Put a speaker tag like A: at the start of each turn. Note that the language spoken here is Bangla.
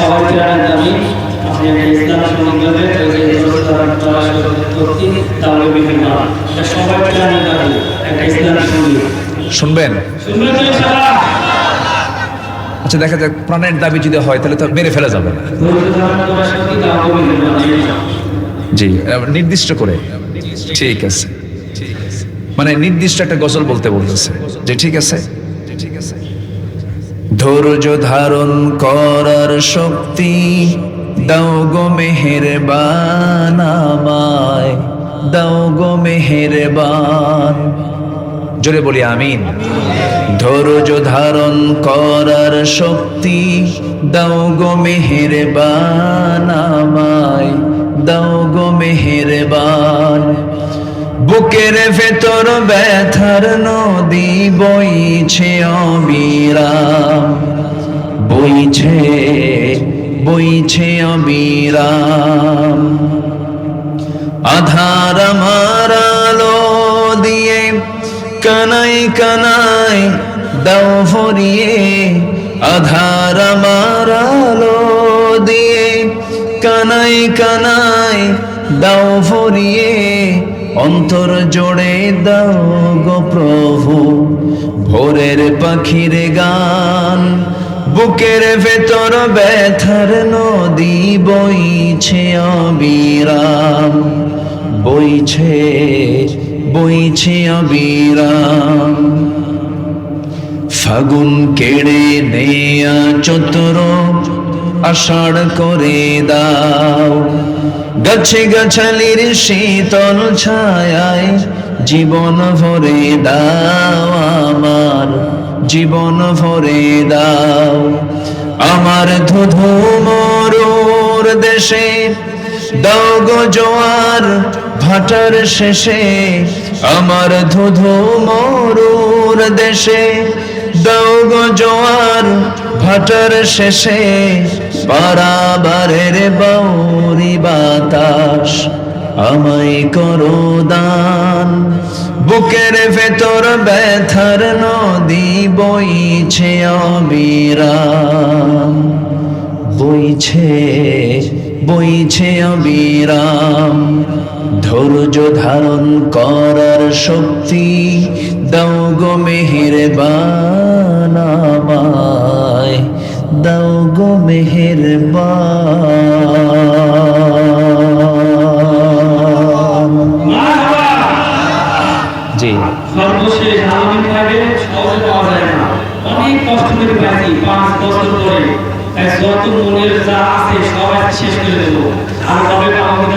A: সবাই জানেন আমি আপনি ইসলাম সঙ্গীতে করছি তাহলে বিভিন্ন এটা আমি একটা ইসলাম সংগীত
B: শুনবেন? আচ্ছা দেখা যাক প্রাণের দাবি যদি হয় তাহলে তো মেরে ফেলা যাবে না। জি নির্দিষ্ট করে। ঠিক আছে। মানে নির্দিষ্ট একটা গজল বলতে বলতেছে। যে ঠিক আছে? ঠিক আছে। ধৈর্য ধারণ করার শক্তি দাও গো মেহের বানামায় দাও গো মেহের বান জোরে বলি আমিন। ধৈর্য ধারণ করার শক্তি দাও গো মেহের বানামায় দাও গো মেহের বান বুকের ভেতর ব্যথার নদী বইছে অবিরাম। বইছে বইছে অবিরাম। আধার আমার দিয়ে কানাই কানাই দাও ভরিয়ে, আধার আমার দিয়ে কানাই কানাই দাও ভরিয়ে অন্তর জোড়ে দাও গো প্রভু, ভোরের পাখির গান। বুকের ভেতর ব্যথার নদী বইছে অবিরাম, বইছে বইছে অবিরাম। ফাগুন কেড়ে নেয়া চতুর আষাঢ় করে দাও। গাছে গাছালির শীতল ছায়ায় জীবন ভরে দাও আমার, জীবন ভরে দাও। আমার ধুধু মরুর দেশে দাও গো জোয়ার ভাটার শেষে। আমার ধুধু মরুর দেশে দাও গো জোয়ার ভাটার শেষে পারাবারের বৌরি বাতাস আমায় করো দান। বুকের ভেতর ব্যথার নদী বইছে অবিরাম। বইছে বইছে অবিরাম। ধৈর্য ধারণ করার শক্তি দাও গো মেহের বানামায় দাও গো মেহের জি।
A: সর্বশেষ অনেক কষ্ট করে পাঁচ বছর যত মনের যা আছে সবাই শেষ করে দেবো। আর তবে আমাকে